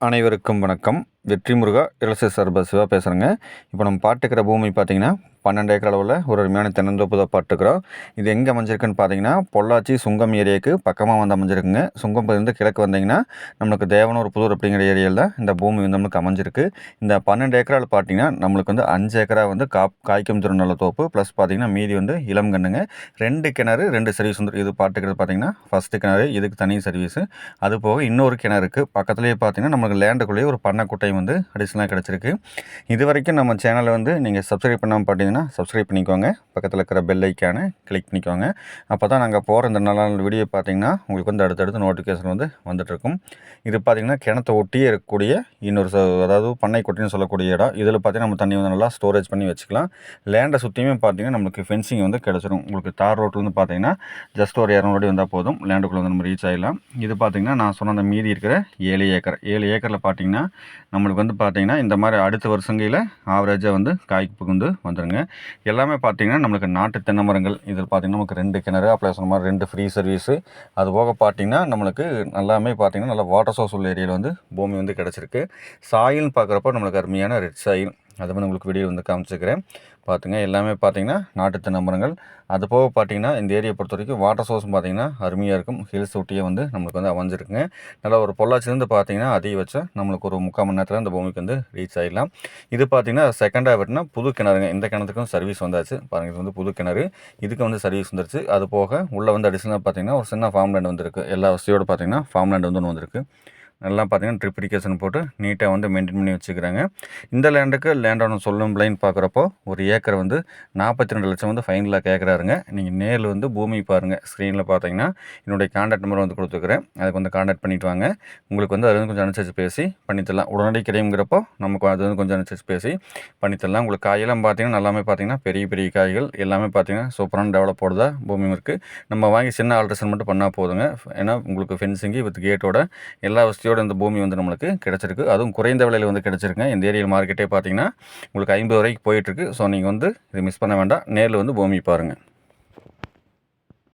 அனைவருக்கும் வணக்கம். வெற்றி முருகா இலசை சர்ப சிவா பேசுகிறேங்க இப்போ நம்ம பாட்டுக்கிற பூமி பார்த்திங்கன்னா பன்னெண்டு ஏக்கர் அளவில் ஒரு அருமையான தென்னந்தோப்பு தான் இது எங்கே அமைஞ்சிருக்குன்னு பார்த்தீங்கன்னா பொள்ளாச்சி சுங்கம் ஏரியாவுக்கு பக்கமாக வந்து அமைஞ்சிருக்குங்க. சுங்கம் இருந்து கிழக்கு வந்தீங்கன்னா நம்மளுக்கு தேவனூர் புதூர் அப்படிங்கிற ஏரியாவில் தான் இந்த பூமி வந்து நம்மளுக்கு அமைஞ்சிருக்கு. இந்த பன்னெண்டு ஏக்கரால் பார்த்தீங்கன்னா நம்மளுக்கு வந்து அஞ்சு ஏக்கரா வந்து கா காய்க்கும் திருநல்ல தோப்பு ப்ளஸ் பார்த்தீங்கன்னா மீதி வந்து இளம் கண்ணுங்க ரெண்டு கிணறு ரெண்டு சர்வீஸ் வந்து இது பாட்டுக்கிறது பார்த்தீங்கன்னா ஃபஸ்ட்டு கிணறு இதுக்கு தனி சர்வீஸு அது போக இன்னொரு கிணறு இருக்குது பக்கத்துலேயே பார்த்தீங்கன்னா நம்மளுக்கு லேண்டுக்குள்ளேயே ஒரு பண்ணை குட்டை வந்து அடிஷனலாக கிடச்சிருக்கு. இது வரைக்கும் நம்ம சேனலை வந்து நீங்கள் சப்ஸ்கிரைப் பண்ணாமல் பார்த்தீங்கன்னா சப்ஸ்கிரைப் பண்ணிக்கோங்க. பக்கத்தில் இருக்கிற பெல் ஐக்கானை கிளிக் பண்ணிக்கோங்க. அப்போ தான் நாங்கள் போகிற இந்த நல்ல வீடியோ பார்த்தீங்கன்னா உங்களுக்கு வந்து அடுத்தடுத்து நோட்டிஃபிகேஷன் வந்து வந்துட்டுருக்கும். இது பார்த்திங்கன்னா கிணத்தை ஒட்டியே இருக்கக்கூடிய இன்னொரு ச அதாவது பண்ணை கொட்டின்னு சொல்லக்கூடிய இடம். இதில் பார்த்திங்கன்னா நம்ம தண்ணி வந்து நல்லா ஸ்டோரேஜ் பண்ணி வச்சுக்கலாம். லேண்டை சுற்றியுமே பார்த்திங்கன்னா நம்மளுக்கு ஃபென்சிங் வந்து கிடச்சிடும் உங்களுக்கு தார் ரோட்லேருந்து பார்த்தீங்கன்னா ஜஸ்ட் ஒரு இரநூறு வந்தால் போதும். லேண்டுக்குள்ளே வந்து நம்ம ரீச் ஆகிடலாம் இது பார்த்திங்கன்னா நான் சொன்ன அந்த மீதி இருக்கிற ஏழு ஏக்கர். ஏழு ஏக்கரில் பார்த்திங்கன்னா நம்மளுக்கு வந்து பார்த்திங்கன்னா இந்த மாதிரி அடுத்த வருஷங்கையில் ஆவரேஜாக வந்து காய்ப்புக்கு வந்து வந்துடுங்க எல்லாமே பார்த்திங்கன்னா நம்மளுக்கு நாட்டு தென்னை மரங்கள் இதில் பார்த்திங்கன்னா நமக்கு ரெண்டு கிணறு அப்ளை சொன்ன மாதிரி ரெண்டு ஃப்ரீ சர்வீஸு அது போக பார்த்திங்கன்னா நம்மளுக்கு எல்லாமே பார்த்திங்கன்னா நல்லா வாட்டர் சோர்ஸ் உள்ள ஏரியாவில் வந்து பூமி வந்து கிடச்சிருக்கு. சாயில்னு பார்க்குறப்ப நம்மளுக்கு அருமையான ரெட் சாயில் அதை வந்து உங்களுக்கு வீடியோ வந்து காமிச்சிக்கிறேன் பார்த்துங்க எல்லாமே பார்த்தீங்கன்னா நாட்டு தென்னை அது போக பார்த்தீங்கன்னா இந்த ஏரியா பொறுத்த வரைக்கும் வாட்டர் சோர்ஸும் பார்த்தீங்கன்னா அருமையாக இருக்கும். ஹில்ஸ் ஒட்டியே வந்து நம்மளுக்கு வந்து அமைஞ்சிருக்குங்க. நல்லா ஒரு பொள்ளாச்சிலேருந்து பார்த்தீங்கன்னா அதிகபட்சம் நம்மளுக்கு ஒரு முக்கால் மணி நேரத்தில் இந்த பூமிக்கு வந்து ரீச் ஆகிடலாம் இது பார்த்தீங்கன்னா செகண்டாக பார்த்தீங்கன்னா புது கிணறுங்க. இந்த கிணத்துக்கும் சர்வீஸ் வந்தாச்சு. பாருங்கள் இது வந்து புது கிணறு. இதுக்கு வந்து சர்வீஸ் வந்துருச்சு. அது போக உள்ளே வந்து அடிஷனலாக பார்த்தீங்கன்னா ஒரு சின்ன ஃபார்ம் லேண்ட் வந்துருக்கு. எல்லா வசதியோடு பார்த்தீங்கன்னா ஃபார்ம் லேண்ட் வந்து ஒன்று வந்திருக்கு. நல்லா பார்த்தீங்கன்னா ட்ரிப் இரிகேஷன் போட்டு நீட்டாக வந்து மெயின்டைன் பண்ணி வச்சுக்கிறாங்க. இந்த லேண்டுக்கு லேண்டோட சொல்லும் லைன் பார்க்குறப்போ ஒரு ஏக்கர் வந்து நாற்பத்தி ரெண்டு லட்சம் வந்து ஃபைனலாக கேட்குறாருங்க நீங்கள் நேரில் வந்து பூமி பாருங்கள் ஸ்க்ரீனில் பார்த்தீங்கன்னா என்னுடைய காண்டாக்ட் நம்பர் வந்து கொடுத்துருக்குறேன். அதுக்கு வந்து காண்டாக்ட் பண்ணிவிட்டு வாங்க. உங்களுக்கு வந்து அது வந்து கொஞ்சம் அனுசரித்து பேசி பண்ணித்தரலாம் உடனடி கிடையுங்கிறப்போ நமக்கு அது வந்து கொஞ்சம் அனுசரித்து பேசி பண்ணித்தரலாம் உங்களுக்கு காயெல்லாம் பார்த்தீங்கன்னா எல்லாமே பார்த்தீங்கன்னா பெரிய பெரிய காய்கள் எல்லாமே பார்த்தீங்கன்னா சூப்பரான டெவலப் போடுதா பூமி இருக்குது நம்ம வாங்கி சின்ன ஆல்ட்ரேஷன் மட்டும் பண்ணால் போதுங்க. ஏன்னா உங்களுக்கு ஃபென்சிங்கு வித் கேட்டோட எல்லா வசதியும் வசதியோடு இந்த பூமி வந்து நம்மளுக்கு கிடச்சிருக்கு. அதுவும் குறைந்த விலையில் வந்து கிடச்சிருக்குங்க. இந்த ஏரியா மார்க்கெட்டே பார்த்தீங்கன்னா உங்களுக்கு ஐம்பது வரைக்கும் போயிட்டுருக்கு ஸோ நீங்கள் வந்து இது மிஸ் பண்ண வேண்டாம். நேரில் வந்து பூமி பாருங்கள்